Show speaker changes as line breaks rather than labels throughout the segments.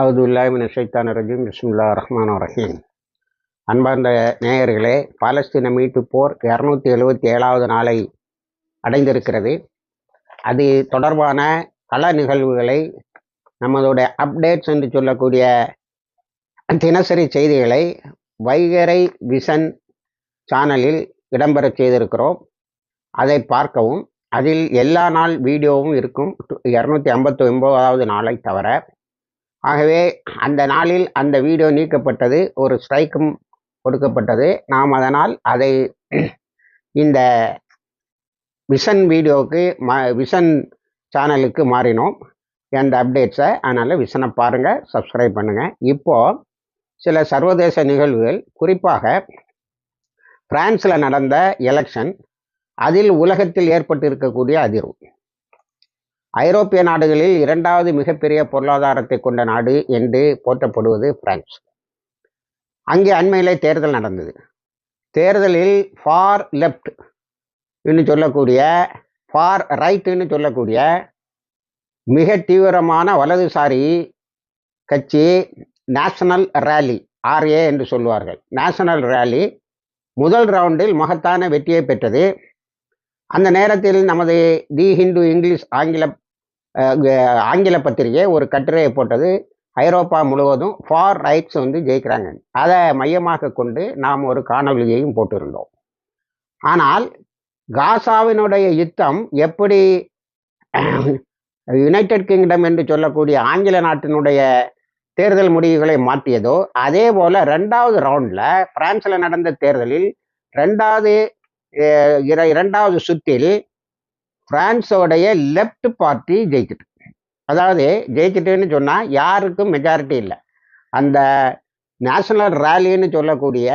அவுதுல்லாமின் ஷைத்தான் ரஜீம். பிஸ்முல்லா ரஹ்மான் ரஹீம். அன்பார்ந்த நேயர்களே பாலஸ்தீன மீட்பு போர் இரநூத்தி எழுபத்தி ஏழாவது நாளை அடைந்திருக்கிறது. அது தொடர்பான கள நிகழ்வுகளை நம்மளுடைய அப்டேட்ஸ் என்று சொல்லக்கூடிய தினசரி செய்திகளை வைகரை விஷன் சேனலில் இடம்பெற செய்திருக்கிறோம். அதை பார்க்கவும் அதில் எல்லா நாள் வீடியோவும் இருக்கும். இரநூத்தி ஐம்பத்தி ஒன்பதாவது நாளை தவிர ஆகவே அந்த நாளில் அந்த வீடியோ நீக்கப்பட்டது ஒரு ஸ்ட்ரைக்கும் கொடுக்கப்பட்டது. நாம் அதனால் அதை இந்த விஷன் வீடியோவுக்கு மா விஷன் சேனலுக்கு மாறினோம். அந்த அப்டேட்ஸை அதனால் விஷனை பாருங்கள் சப்ஸ்கிரைப் பண்ணுங்கள் இப்போது சில சர்வதேச நிகழ்வுகள் குறிப்பாக பிரான்ஸில் நடந்த எலெக்ஷன் அதில் உலகத்தில் ஏற்பட்டு இருக்கக்கூடிய அதிர்வு. ஐரோப்பிய நாடுகளில் இரண்டாவது மிகப்பெரிய பொருளாதாரத்தை கொண்ட நாடு என்று போற்றப்படுவது பிரான்ஸ். அங்கே அண்மையில் தேர்தல் நடந்தது. தேர்தலில் ஃபார் லெஃப்ட் என்று சொல்லக்கூடிய ஃபார் ரைட்டுன்னு சொல்லக்கூடிய மிக தீவிரமான வலதுசாரி கட்சி நேஷனல் ரேலி ஆர்ஏ என்று சொல்லுவார்கள். நேஷனல் ரேலி முதல் ரவுண்டில் மகத்தான வெற்றியை பெற்றது. அந்த நேரத்தில் நமது தி ஹிந்து இங்கிலீஷ் ஆங்கில ஆங்கில பத்திரிகை ஒரு கட்டுரையை போட்டது. ஐரோப்பா முழுவதும் ஃபார் ரைட்ஸ் வந்து ஜெயிக்கிறாங்க. அதை மையமாக கொண்டு நாம் ஒரு காணொலியையும் போட்டிருந்தோம். ஆனால் காசாவினுடைய யுத்தம் எப்படி யுனைடெட் கிங்டம் என்று சொல்லக்கூடிய ஆங்கில நாட்டினுடைய தேர்தல் முடிவுகளை மாற்றியதோ அதே போல் ரெண்டாவது ரவுண்டில் பிரான்ஸில் நடந்த தேர்தலில் ரெண்டாவது இரண்டாவது சுற்றில் பிரான்ஸோடைய லெஃப்ட் பார்ட்டி ஜெயிச்சிட்டு அதாவது ஜெயிச்சிட்டுன்னு சொன்னால் யாருக்கும் மெஜாரிட்டி இல்லை. அந்த நேஷனல் ரேலின்னு சொல்லக்கூடிய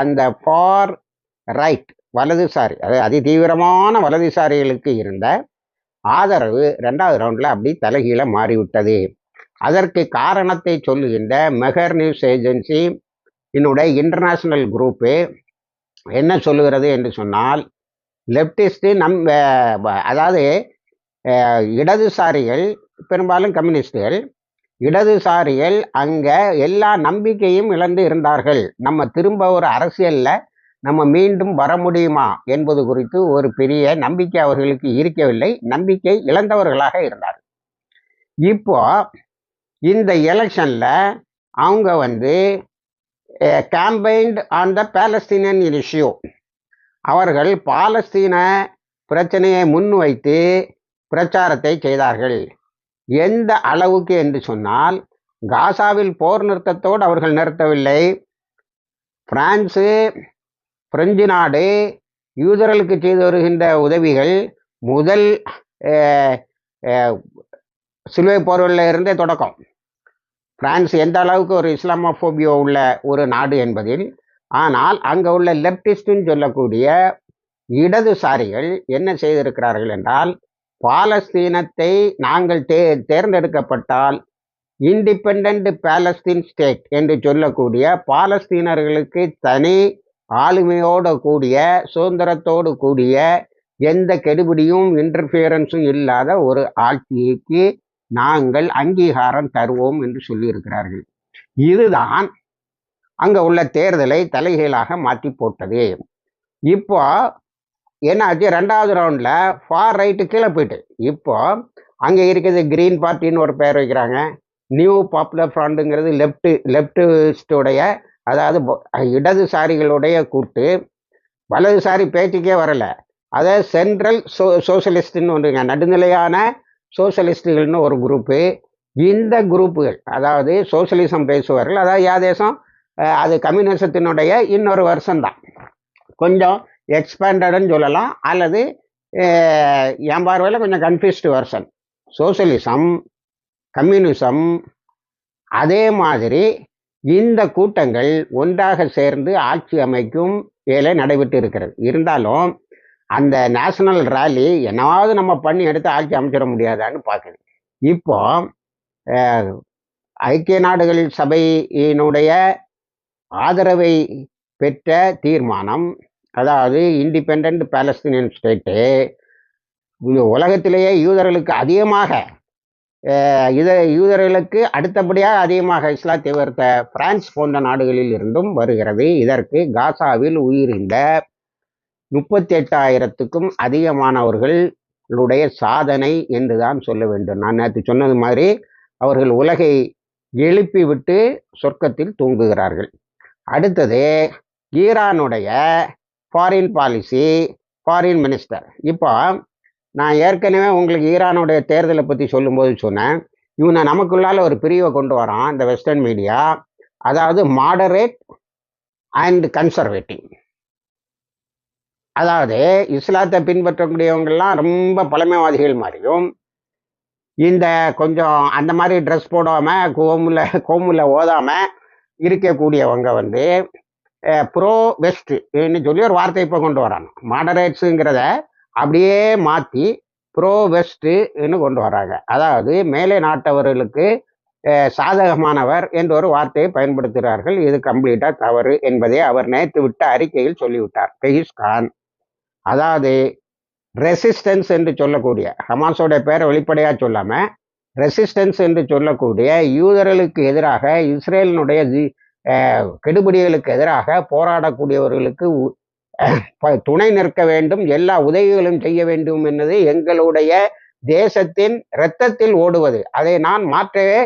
அந்த ஃபார் ரைட் வலதுசாரி அதாவது அதி தீவிரமான வலதுசாரிகளுக்கு இருந்த ஆதரவு ரெண்டாவது ரவுண்டில் அப்படி தலைகீழ மாறிவிட்டது. அதற்கு காரணத்தை சொல்லுகின்ற மெகர் நியூஸ் ஏஜென்சி என்னுடைய இன்டர்நேஷ்னல் குரூப்பு என்ன சொல்லுகிறது என்று சொன்னால் லெப்டிஸ்ட்டு நம் uh, அதாவது இடதுசாரிகள் பெரும்பாலும் கம்யூனிஸ்டுகள் இடதுசாரிகள் அங்கே எல்லா நம்பிக்கையும் இழந்து இருந்தார்கள். நம்ம திரும்ப ஒரு அரசியலில் நம்ம மீண்டும் வர முடியுமா என்பது குறித்து ஒரு பெரிய நம்பிக்கை அவர்களுக்கு இருக்கவில்லை. நம்பிக்கை இழந்தவர்களாக இருந்தார் இப்போ இந்த எலெக்ஷனில் அவங்க வந்து கேம்பெயின்ட் ஆன் த பேலஸ்தீனியன் இஷ்யூ அவர்கள் பாலஸ்தீன பிரச்சனையை முன்வைத்து பிரச்சாரத்தை செய்தார்கள். எந்த அளவுக்கு என்று சொன்னால் காசாவில் போர் நிறுத்தத்தோடு அவர்கள் நிறுத்தவில்லை. பிரான்ஸு பிரெஞ்சு நாடு யூதர்களுக்கு செய்து வருகின்ற உதவிகள் முதல் சிலுவை போர்களில் இருந்தே தொடக்கம். பிரான்ஸ் எந்த அளவுக்கு ஒரு இஸ்லாமோபோபியோ உள்ள ஒரு நாடு என்பதில் ஆனால் அங்கே உள்ள லெப்டிஸ்ட்னு சொல்லக்கூடிய இடதுசாரிகள் என்ன செய்திருக்கிறார்கள் என்றால் பாலஸ்தீனத்தை நாங்கள் தே தேர்ந்தெடுக்கப்பட்டால் இண்டிபெண்ட் பாலஸ்தீன் ஸ்டேட் என்று சொல்லக்கூடிய பாலஸ்தீனர்களுக்கு தனி ஆளுமையோடு கூடிய சுதந்திரத்தோடு கூடிய எந்த கெடுபிடியும் இன்டர்ஃபியரன்ஸும் இல்லாத ஒரு ஆட்சிக்கு நாங்கள் அங்கீகாரம் தருவோம் என்று சொல்லியிருக்கிறார்கள். இதுதான் அங்கே உள்ள தேர்தலை தலைகீழாக மாற்றி போட்டது. இப்போ என்னாச்சு? ரெண்டாவது ரவுண்டில் ஃபார் ரைட்டு கீழே போயிட்டு. இப்போ அங்கே இருக்கிறது கிரீன் பார்ட்டின்னு ஒரு பேர் வைக்கிறாங்க. நியூ பாப்புலர் ஃப்ரண்ட்டுங்கிறது லெஃப்ட்டு லெஃப்டிஸ்டுடைய அதாவது இடதுசாரிகளுடைய கூட்டு. வலதுசாரி பேச்சுக்கே வரலை. அதாவது சென்ட்ரல் சோ சோசியலிஸ்ட்டுன்னு ஒன்றுங்க. நடுநிலையான சோசியலிஸ்டுகள்னு ஒரு குரூப்பு இந்த குரூப்புகள் அதாவது சோசியலிசம் பேசுவார்கள். அதாவது யா தேசம்? அது கம்யூனிசத்தினுடைய இன்னொரு வருஷம் தான். கொஞ்சம் எக்ஸ்பேண்டடுன்னு சொல்லலாம். அல்லது என் பார்வையில் கொஞ்சம் கன்ஃபியூஸ்டு வருஷன் சோசியலிசம் கம்யூனிசம் அதே மாதிரி இந்த கூட்டங்கள் ஒன்றாக சேர்ந்து ஆட்சி அமைக்கும் வேலை நடைபெற்று இருக்கிறது. இருந்தாலும் அந்த நேஷனல் ரேலி என்னவாவது நம்ம பண்ணி எடுத்து ஆட்சி அமைச்சிட முடியாதான்னு பார்க்குது. இப்போ ஐக்கிய நாடுகள் சபையினுடைய ஆதரவை பெற்ற தீர்மானம் அதாவது இண்டிபெண்ட் பாலஸ்தீனியன் ஸ்டேட்டு உலகத்திலேயே யூதர்களுக்கு அதிகமாக இத யூதர்களுக்கு அடுத்தபடியாக அதிகமாக இஸ்லாத்தை வருத்த பிரான்ஸ் போன்ற நாடுகளில் இருந்தும் வருகிறது. இதற்கு காசாவில் உயிரிழந்த முப்பத்தி எட்டாயிரத்துக்கும் அதிகமானவர்களுடைய சாதனை என்று தான் சொல்ல வேண்டும். நான் நேற்று சொன்னது மாதிரி அவர்கள் உலகை எழுப்பிவிட்டு சொர்க்கத்தில் தூங்குகிறார்கள். அடுத்தது ஈரானுடைய ஃபாரின் பாலிசி ஃபாரின் மினிஸ்டர் இப்போ நான் ஏற்கனவே உங்களுக்கு ஈரானுடைய தேர்தலை பற்றி சொல்லும்போது சொன்னேன். இவனை நமக்குள்ளால ஒரு பிரிவை கொண்டு வரான் இந்த வெஸ்டர்ன் மீடியா அதாவது மாடரேட் அண்ட் கன்சர்வேட்டிவ் அதாவது இஸ்லாத்தை பின்பற்றக்கூடியவங்கெல்லாம் ரொம்ப பழமைவாதிகள் மாதிரியும் இந்த கொஞ்சம் அந்த மாதிரி ட்ரெஸ் போடாமல் கோமுல கோமுல ஓதாமல் இருக்கக்கூடியவங்க வந்து ப்ரோ வெஸ்ட்னு சொல்லி ஒரு வார்த்தை இப்போ கொண்டு வராங்க. மாடரேட்ஸுங்கிறத அப்படியே மாற்றி ப்ரோ வெஸ்ட்டுன்னு கொண்டு வராங்க. அதாவது மேலை நாட்டவர்களுக்கு சாதகமானவர் என்ற ஒரு வார்த்தையை பயன்படுத்துகிறார்கள். இது கம்ப்ளீட்டாக தவறு என்பதை அவர் நேற்று விட்ட அறிக்கையில் சொல்லிவிட்டார். பெயிஸ் கான். அதாவது ரெசிஸ்டன்ஸ் என்று சொல்லக்கூடிய ஹமாஸோட பேரை வெளிப்படையாக சொல்லாமல் ரெசிஸ்டன்ஸ் என்று சொல்லக்கூடிய யூதர்களுக்கு எதிராக இஸ்ரேலினுடைய ஜி- கெடுபிடிகளுக்கு எதிராக போராடக்கூடியவர்களுக்கு உ- ப- துணை நிற்க வேண்டும் எல்லா உதவிகளும் செய்ய வேண்டும் என்பது எங்களுடைய தேசத்தின் இரத்தத்தில் ஓடுவது. அதை நான் மாற்றவே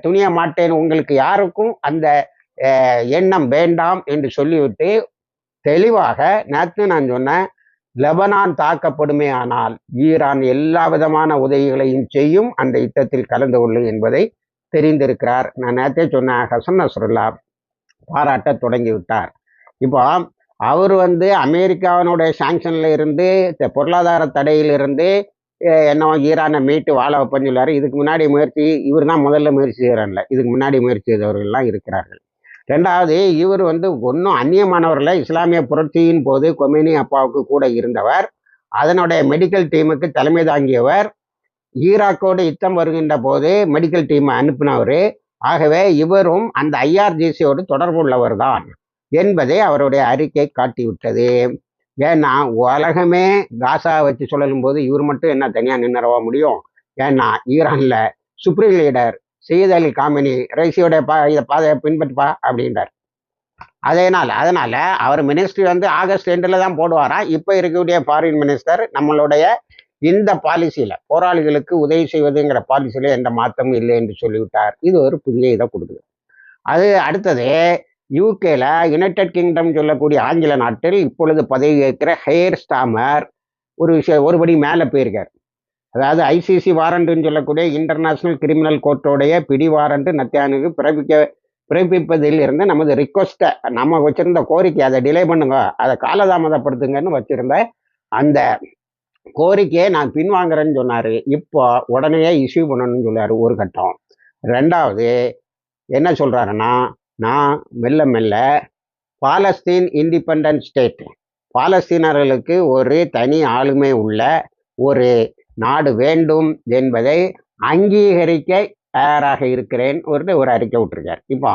துணிய மாட்டேன். உங்களுக்கு யாருக்கும் அந்த எண்ணம் வேண்டாம் என்று சொல்லிவிட்டு தெளிவாக நேற்று நான் சொன்னேன் லெபனான் தாக்கப்படுமே ஆனால் ஈரான் எல்லா விதமான உதவிகளையும் செய்யும் அந்த யுத்தத்தில் கலந்து கொள்ளும் என்பதை தெரிந்திருக்கிறார். நான் நேற்றே சொன்னேன் ஹசன் நஸ்ருல்லா பாராட்ட தொடங்கிவிட்டார் இப்போ அவர் வந்து அமெரிக்காவினுடைய சாங்ஷன்ல இருந்து பொருளாதார தடையிலிருந்து என்ன ஈரானை மீட்டு வாழ வைப்பேன்னு இதுக்கு முன்னாடி முயற்சி இவர் தான் முதல்ல முயற்சி செய்கிறான்ல இதுக்கு முன்னாடி முயற்சி செய்தவர்கள்லாம் இருக்கிறார்கள். ரெண்டாவது இவர் வந்து ஒன்றும் அந்நியமானவர்ல இஸ்லாமிய புரட்சியின் போது கொமேனி அப்பாவுக்கு கூட இருந்தவர். அதனுடைய மெடிக்கல் டீமுக்கு தலைமை தாங்கியவர். ஈராக்கோடு யுத்தம் வருகின்ற போது மெடிக்கல் டீமை அனுப்பினவர். ஆகவே இவரும் அந்த ஐஆர்ஜிசியோடு தொடர்புள்ளவர் தான் என்பதை அவருடைய அறிக்கை காட்டிவிட்டது. ஏன்னா உலகமே காசா வச்சு சொல்லலும் போது இவர் மட்டும் என்ன தனியாக நின்றுறவா முடியும்? ஏன்னா ஈரானில் சுப்ரீம் லீடர் சையத் காமினி. ரைசியோட பா இதை பாதையை பின்பற்றுப்பா அப்படின்றார். அதனால் அதனால அவர் மினிஸ்ட்ரி வந்து ஆகஸ்ட் எண்டில் தான் போடுவாராம் இப்போ இருக்கக்கூடிய ஃபாரின் மினிஸ்டர் நம்மளுடைய இந்த பாலிசியில் போராளிகளுக்கு உதவி செய்வதுங்கிற பாலிசியில் எந்த மாற்றமும் இல்லை என்று சொல்லிவிட்டார். இது ஒரு புதிய இதை கொடுக்குது. அது அடுத்தது யூகேல யுனைடெட் கிங்டம் சொல்லக்கூடிய ஆங்கில நாட்டில் இப்பொழுது பதவி ஏற்கிற ஹெயர் ஸ்டாமர் ஒரு விஷயம் ஒருபடி மேலே போயிருக்கார். அதாவது ஐசிசி வாரண்ட்னு சொல்லக்கூடிய இன்டர்நேஷனல் கிரிமினல் கோர்ட்டோடைய பிடி வாரண்ட் நத்தியானுக்கு பிறப்பிக்க பிறப்பிப்பதில் இருந்து நமது ரிக்வஸ்ட்டை நம்ம வச்சுருந்த கோரிக்கை அதை டிலே பண்ணுங்க அதை காலதாமதப்படுத்துங்கன்னு வச்சுருந்தேன் அந்த கோரிக்கையை நான் பின்வாங்குறேன்னு சொன்னார். இப்போ உடனே இஷ்யூ பண்ணணும்னு சொன்னார் ஒரு கட்டம். ரெண்டாவது என்ன சொல்கிறாருன்னா நான் மெல்ல மெல்ல பாலஸ்தீன் இண்டிபெண்ட் ஸ்டேட் பாலஸ்தீனர்களுக்கு ஒரு தனி ஆளுமை உள்ள ஒரு நாடு வேண்டும் என்பதை அங்கீகரிக்க தயாராக இருக்கிறேன் ஒரு ஒரு அறிக்கை விட்டுருக்கார். இப்போ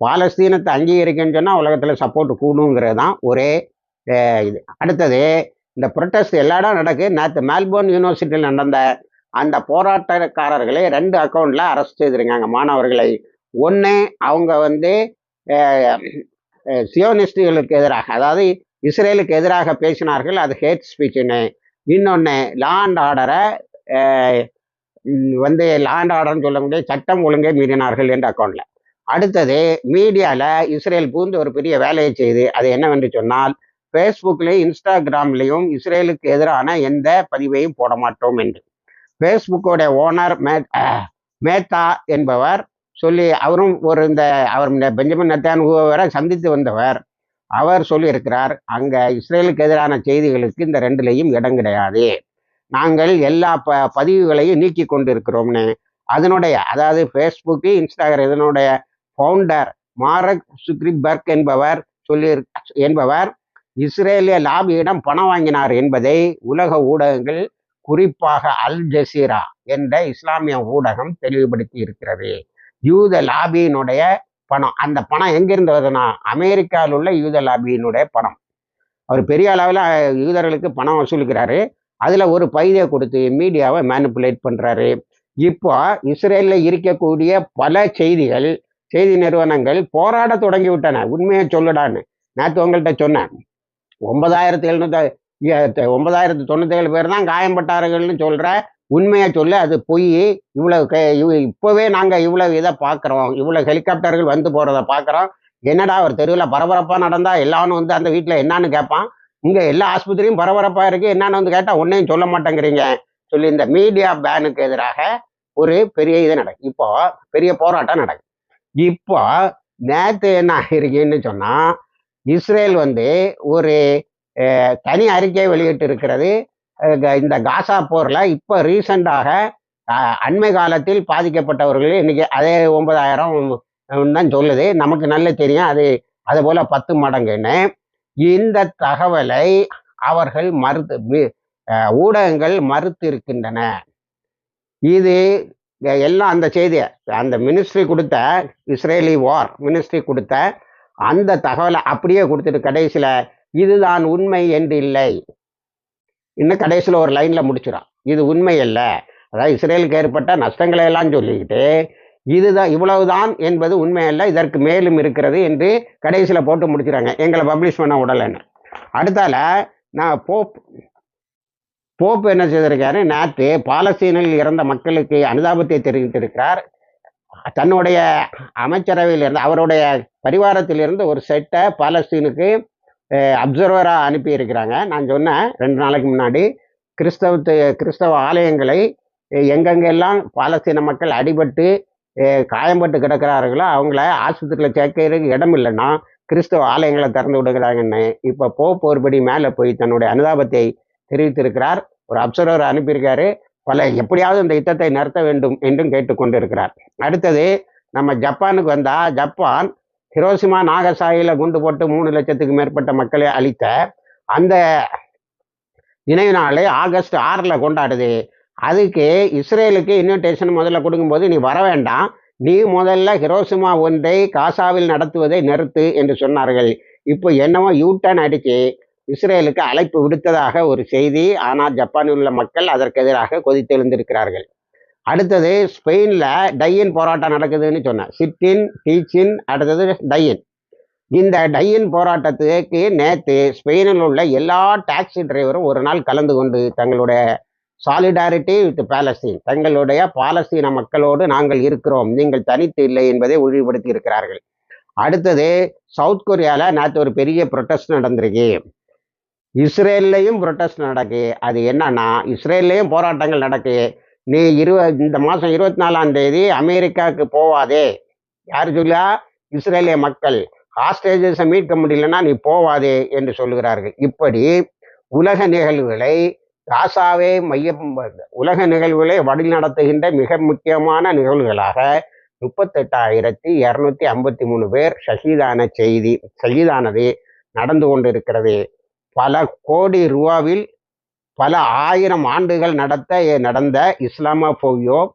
பாலஸ்தீனத்தை அங்கீகரிக்கன்னு சொன்னால் உலகத்தில் சப்போர்ட் கூடுங்கிறது தான் ஒரே இது. அடுத்தது இந்த ப்ரொட்டஸ்ட் எல்லா இடம் நடக்கு. நேற்று மெல்போர்ன் யூனிவர்சிட்டியில் நடந்த அந்த போராட்டக்காரர்களை ரெண்டு அக்கௌண்ட்டில் அரெஸ்ட் செய்திருக்காங்க மாணவர்களை. ஒன்று அவங்க வந்து சியோனிஸ்டுகளுக்கு எதிராக அதாவது இஸ்ரேலுக்கு எதிராக பேசினார்கள். அது ஹேட் ஸ்பீச்சுன்னு இன்னொன்று லாண்ட் ஆர்டரை வந்து லாண்ட் ஆர்டர்னு சொல்ல சொல்லக்கூடிய சட்டம் ஒழுங்கை மீறினார்கள் என்ற அக்கௌண்ட்டில் அடுத்தது மீடியாவில் இஸ்ரேல் பூந்து ஒரு பெரிய வேலையை செய்து அது என்னவென்று சொன்னால் ஃபேஸ்புக்லேயும் இன்ஸ்டாகிராம்லேயும் இஸ்ரேலுக்கு எதிரான எந்த பதிவையும் போட மாட்டோம் என்று. ஃபேஸ்புக்கோட ஓனர் மே மேத்தா என்பவர் சொல்லி அவரும் ஒரு இந்த அவர் இந்த பெஞ்சமின் நத்தான்ஹுவரை சந்தித்து வந்தவர். அவர் சொல்லியிருக்கிறார் அங்கே இஸ்ரேலுக்கு எதிரான செய்திகளுக்கு இந்த ரெண்டுலேயும் இடம் கிடையாது. நாங்கள் எல்லா ப பதிவுகளையும் நீக்கி கொண்டிருக்கிறோம்னு. அதனுடைய அதாவது ஃபேஸ்புக்கு இன்ஸ்டாகிராம் இதனுடைய ஃபவுண்டர் மாரக் சுக்ரிபர்க் என்பவர் சொல்லி என்பவர் இஸ்ரேலிய லாபியிடம் பணம் வாங்கினார் என்பதை உலக ஊடகங்கள் குறிப்பாக அல் ஜசீரா என்ற இஸ்லாமிய ஊடகம் தெளிவுபடுத்தி இருக்கிறது யூத லாபியினுடைய பணம். அந்த பணம் எங்கிருந்து வருதுன்னா அமெரிக்காவில் உள்ள யூத லாபியினுடைய பணம். அவர் பெரிய அளவில் யூதர்களுக்கு பணம் வசூலிக்கிறாரு. அதில் ஒரு பகுதியை கொடுத்து மீடியாவை மேனிப்புலேட் பண்ணுறாரு இப்போ இஸ்ரேல்ல இருக்கக்கூடிய பல செய்திகள் செய்தி நிறுவனங்கள் போராட தொடங்கி விட்டன உண்மையை சொல்லுடான்னு. நேற்று உங்கள்கிட்ட சொன்னேன். ஒன்பதாயிரத்தி எழுநூத்தி ஒன்பதாயிரத்தி தொண்ணூத்தி ஏழு பேர் தான் காயம்பட்டார்கள்னு சொல்கிற உண்மையை சொல்லு அது பொய் இவ்வளவு க- இவ- நாங்கள் இவ்வளவு இதை பார்க்குறோம் இவ்வளோ ஹெலிகாப்டர்கள் வந்து போகிறத பார்க்குறோம் என்னடா ஒரு தெருவில் பரபரப்பாக நடந்தால் எல்லாரும் வந்து அந்த வீட்டில் என்னன்னு கேட்பான் இங்கே எல்லா ஆஸ்பத்திரியும் பரபரப்பாக இருக்குது என்னன்னு வந்து கேட்டால் ஒன்றையும் சொல்ல மாட்டேங்கிறீங்க. சொல்லி இந்த மீடியா பேனுக்கு எதிராக ஒரு பெரிய இது நடக்கும் இப்போ பெரிய போராட்டம் நடக்கும் இப்போ நேற்று என்ன ஆகிருக்குன்னு சொன்னால் இஸ்ரேல் வந்து ஒரு தனி அறிக்கை வெளியிட்டு இருக்கிறது இந்த காசா போரில் இப்போ ரீசண்டாக அண்மை காலத்தில் பாதிக்கப்பட்டவர்கள் இன்னைக்கு அதே ஒன்பதாயிரம் தான் சொல்லுது. நமக்கு நல்ல தெரியும். அது அது போல் பத்து மடங்குன்னு. இந்த தகவலை அவர்கள் மறுத்து ஊடகங்கள் மறுத்து இருக்கின்றன இது எல்லாம் அந்த செய்தியை அந்த மினிஸ்ட்ரி கொடுத்த இஸ்ரேலி வார் மினிஸ்ட்ரி கொடுத்த அந்த தகவலை அப்படியே கொடுத்துட்டு கடைசியில் இதுதான் உண்மை என்று இல்லை. இன்னும் கடைசியில் ஒரு லைனில் முடிச்சிடும் இது உண்மை அல்ல. அதாவது இஸ்ரேலுக்கு ஏற்பட்ட நஷ்டங்களை எல்லாம் சொல்லிக்கிட்டு இதுதான் இவ்வளவுதான் என்பது உண்மை அல்ல இதற்கு மேலும் இருக்கிறது என்று கடைசியில் போட்டு முடிச்சிடுறாங்க எங்களை பப்ளிஷ் பண்ண விடலைன்னு. அடுத்தால நான் போப் போப் என்ன செய்திருக்காரு? நேற்று பாலஸ்தீனில் இறந்த மக்களுக்கு அனுதாபத்தை தெரிவித்திருக்கிறார். தன்னுடைய அமைச்சரவையில் இருந்து அவருடைய பரிவாரத்திலிருந்து ஒரு செட்டை பாலஸ்தீனுக்கு அப்சர்வராக அனுப்பியிருக்கிறாங்க. நான் சொன்னேன் ரெண்டு நாளைக்கு முன்னாடி கிறிஸ்தவத்து கிறிஸ்தவ ஆலயங்களை எங்கெங்கெல்லாம் பாலஸ்தீன மக்கள் அடிபட்டு காயம்பட்டு கிடக்கிறார்களோ அவங்கள ஆஸ்பத்திரியில் சேர்க்கறதுக்கு இடம் இல்லைன்னா கிறிஸ்தவ ஆலயங்களை திறந்து விடுகிறாங்கன்னு இப்போ போப் போர்படி மேலே போய் தன்னுடைய அனுதாபத்தை தெரிவித்திருக்கிறார். ஒரு அப்சர்வர் அனுப்பியிருக்காரு. பல எப்படியாவது இந்த யுத்தத்தை நிறுத்த வேண்டும் என்றும் கேட்டுக்கொண்டிருக்கிறார். அடுத்தது நம்ம ஜப்பானுக்கு வந்தால் ஜப்பான் ஹிரோசிமா நாகசாயில குண்டு போட்டு மூணு லட்சத்துக்கு மேற்பட்ட மக்களை அளித்த அந்த நினைவு நாளை ஆகஸ்ட் ஆறில் கொண்டாடுது. அதுக்கு இஸ்ரேலுக்கு இன்விடேஷன் முதல்ல கொடுக்கும்போது நீ வர வேண்டாம். நீ முதல்ல ஹிரோசிமா ஒன்றை காசாவில் நடத்துவதை நிறுத்து என்று சொன்னார்கள். இப்போ என்னவோ யூட்டன் அடித்து இஸ்ரேலுக்கு அழைப்பு விடுத்ததாக ஒரு செய்தி. ஆனால் ஜப்பானில் உள்ள மக்கள் அதற்கு எதிராக கொதித்தெழுந்திருக்கிறார்கள். அடுத்தது ஸ்பெயினில் டையின் போராட்டம் நடக்குதுன்னு சொன்னேன் சிட்டின் டீச்சின் அடுத்தது டையின். இந்த டையின் போராட்டத்துக்கு நேற்று ஸ்பெயினில் உள்ள எல்லா டாக்ஸி டிரைவரும் ஒரு நாள் கலந்து கொண்டு தங்களுடைய சாலிடாரிட்டி வித் பாலஸ்தீன் தங்களுடைய பாலஸ்தீன மக்களோடு நாங்கள் இருக்கிறோம் நீங்கள் தனித்து இல்லை என்பதை உறுதிப்படுத்தி இருக்கிறார்கள். அடுத்தது சவுத் கொரியாவில் நேற்று ஒரு பெரிய ப்ரொட்டஸ்ட் நடந்திருக்கு. இஸ்ரேல்லையும் ப்ரொட்டஸ்ட் நடக்கு. அது என்னன்னா இஸ்ரேல்லையும் போராட்டங்கள் நடக்கு. நீ இருவ இந்த மாதம் இருபத்தி நாலாம் தேதி அமெரிக்காவுக்கு போவாதே. யார் சொல்லா இஸ்ரேலிய மக்கள். ஹாஸ்டேஜஸை மீட்க முடியலன்னா நீ போவாதே என்று சொல்லுகிறார்கள். இப்படி உலக நிகழ்வுகளை காசாவே மையம் உலக நிகழ்வுகளை வழிநடத்துகின்ற மிக முக்கியமான நிகழ்வுகளாக முப்பத்தெட்டாயிரத்தி இரநூத்தி ஐம்பத்தி மூணு பேர் ஷஹீதான செய்தி ஷஹீதானது நடந்து கொண்டிருக்கிறது. பல கோடி ரூபாவில் பல ஆயிரம் ஆண்டுகள் நடத்த நடந்த இஸ்லாமோபியோ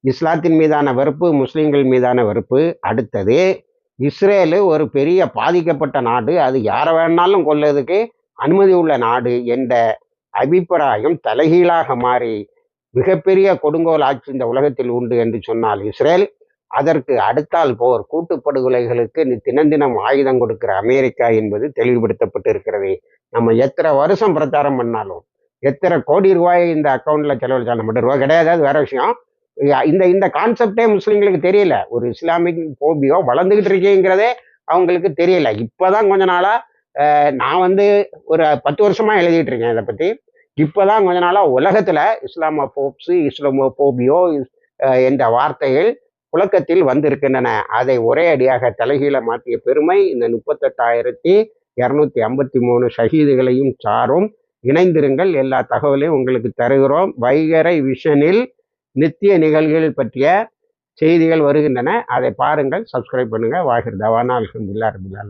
இஸ்லாத்தின் மீதான வெறுப்பு முஸ்லீம்கள் மீதான வெறுப்பு. அடுத்தது இஸ்ரேலு ஒரு பெரிய பாதிக்கப்பட்ட நாடு. அது யாரை வேணாலும் கொள்ளதுக்கு அனுமதி உள்ள நாடு என்ற அபிப்பிராயம் தலைகீழாக மாறி மிகப்பெரிய கொடுங்கோல் ஆட்சி இந்த உலகத்தில் உண்டு என்று சொன்னால் இஸ்ரேல். அதற்கு அடுத்தால் போர் கூட்டுப்படுகொலைகளுக்கு நி- தினம் தினம் ஆயுதம் கொடுக்கிற அமெரிக்கா என்பது தெளிவுபடுத்தப்பட்டு இருக்கிறது நம்ம எத்தனை வருஷம் பிரச்சாரம் பண்ணாலும் எத்தனை கோடி ரூபாய் இந்த அக்கௌண்ட்ல செலவழிச்சாலும் மட்டும் ரூபாய் கிடையாது. அது வேற விஷயம். இந்த இந்த கான்செப்டே முஸ்லீம்களுக்கு தெரியல. ஒரு இஸ்லாமிக் போபியோ வளர்ந்துகிட்டு இருக்கேங்கிறதே அவங்களுக்கு தெரியல. இப்போதான் கொஞ்ச நாளா நான் வந்து ஒரு பத்து வருஷமா எழுதிட்டு இருக்கேன் இதை பத்தி. இப்போதான் கொஞ்ச நாளா உலகத்துல இஸ்லாமோ போப்ஸ் இஸ்லாமோ போபியோ என்ற வார்த்தைகள் புழக்கத்தில் வந்திருக்கின்றன. அதை ஒரே அடியாக தலைகீழ மாற்றிய பெருமை இந்த முப்பத்தெட்டாயிரத்தி இரநூத்தி ஐம்பத்தி மூணு ஷஹீதுகளையும் சாரும் இணைந்திருங்கள். எல்லா தகவலையும் உங்களுக்கு தருகிறோம். வைகரை விஷனில் நித்திய நிகழ்வுகள் பற்றிய செய்திகள் வருகின்றன. அதை பாருங்கள் சப்ஸ்கிரைப் பண்ணுங்கள் வாகிர் தவானா. அல்ஹம்துலில்லாஹ் ரபில்